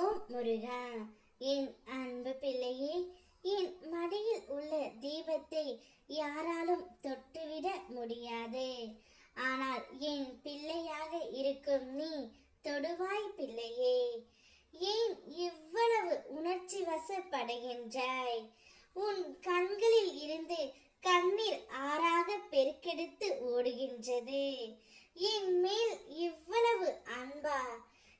ஓம் முருகா. என் அன்பு பிள்ளையே என் மடியில் உள்ள தீபத்தை யாராலும் தொட்டுவிட முடியாது. ஆனால் என் பிள்ளையாக இருக்கும் நீ தொடுவாய் பிள்ளையே. ஏன் இவ்வளவு உணர்ச்சி வசப்படுகின்றாய்? உன் கண்களில் இருந்து கண்ணீர் ஆறாக பெருக்கெடுத்து ஓடுகின்றது. என் மேல் இவ்வளவு அன்பா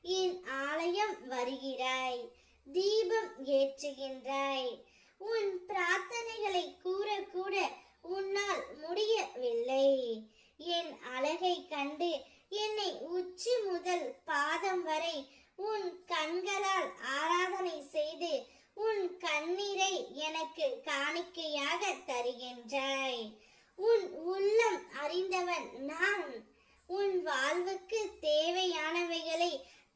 என் ஆலயம் வருகிறாய் தீபம் ஏற்றுகின்றாய். உன் பிரார்த்தனைகளை கூற கூட உன்னால் முடியவில்லை. என் அழகை கண்டு என்னை உச்சி முதல் பாதம் வரை உன் கண்களால் ஆராதனை செய்து உன் கண்ணீரை எனக்கு காணிக்கையாக தருகின்றாய். உன் உள்ளம் அறிந்தவன் நான். உன் வாழ்வுக்கு தேவை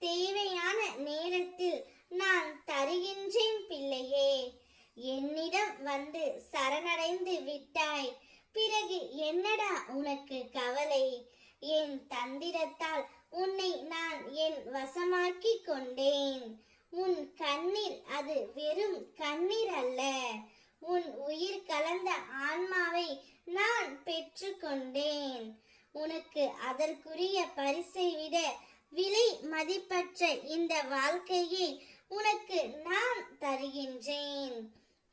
தேவையான நேரத்தில் நான் தருகின்றேன் பிள்ளையே என்னிடம் வந்து சரணடைந்து விட்டாய். பிறகு என்னடா உனக்கு கவலை? என் தந்திரத்தால் உன்னை நான் என் வசமாக்கி கொண்டேன். உன் கண்ணீர் அது வெறும் கண்ணீர் அல்ல. உன் உயிர் கலந்த ஆன்மாவை நான் பெற்றுக்கொண்டேன் உனக்கு அதற்குரிய பரிசை விட விலை மதிப்பற்ற இந்த வாழ்க்கையை உனக்கு நான் தருகின்றேன்.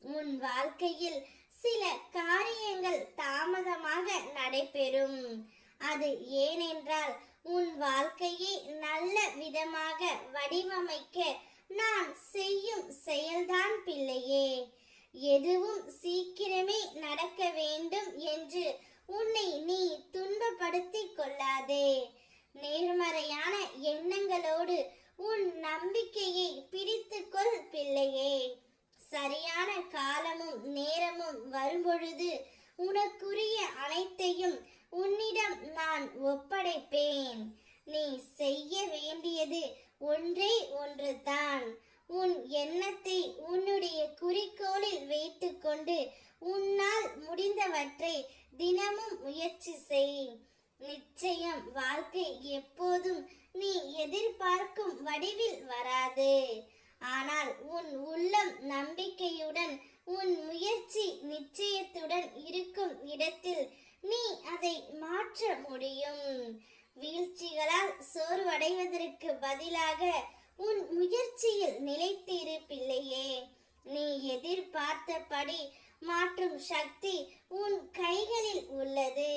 உன் வாழ்க்கையில் சில காரியங்கள் தாமதமாக நடைபெறும். அது ஏனென்றால் உன் வாழ்க்கையை நல்ல விதமாக வடிவமைக்க நான் செய்யும் செயல்தான் பிள்ளையே. எதுவும் சீக்கிரமே நடக்க வேண்டும் என்று உன்னை நீ துன்பப்படுத்திக் கொள்ளாதே. நேர்மறையான எண்ணங்களோடு உன் நம்பிக்கையை பிடித்துக்கொள் பிள்ளையே. வரும்பொழுது உனக்குரிய அனைத்தையும் உன்னிடம் நான் ஒப்படைப்பேன். நீ செய்ய வேண்டியது ஒன்றே ஒன்றுதான். உன் எண்ணத்தை உன்னுடைய குறிக்கோளில் வைத்துக்கொண்டு உன்னால் முடிந்தவற்றை தினமும் முயற்சி செய். நிச்சயம் வாழ்க்கை எப்போதும் நீ எதிர்பார்க்கும் வடிவில் வராது. ஆனால் உன் உள்ளம் நம்பிக்கையுடன் உன் முயற்சி நிச்சயத்துடன் இருக்கும் இடத்தில் நீ அதை மாற்ற முடியும். வீழ்ச்சிகளால் சோர்வடைவதற்கு பதிலாக உன் முயற்சியில் நிலைத்திருப்பில்லையே. நீ எதிர்பார்த்தபடி மாற்றும் சக்தி உன் கைகளில் உள்ளது.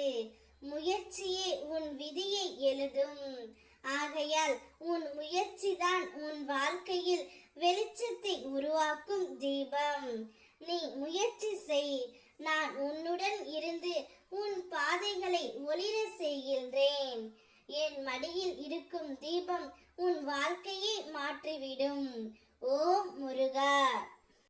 முயற்சியே உன் விதியை எழுதும். ஆகையால் உன் முயற்சிதான் உன் வாழ்க்கையில் வெளிச்சத்தை உருவாக்கும் தீபம். நீ முயற்சி செய். நான் உன்னுடன் இருந்து உன் பாதைகளை ஒளிர செய்கின்றேன். என் மடியில் இருக்கும் தீபம் உன் வாழ்க்கையை மாற்றிவிடும். ஓம் முருகா!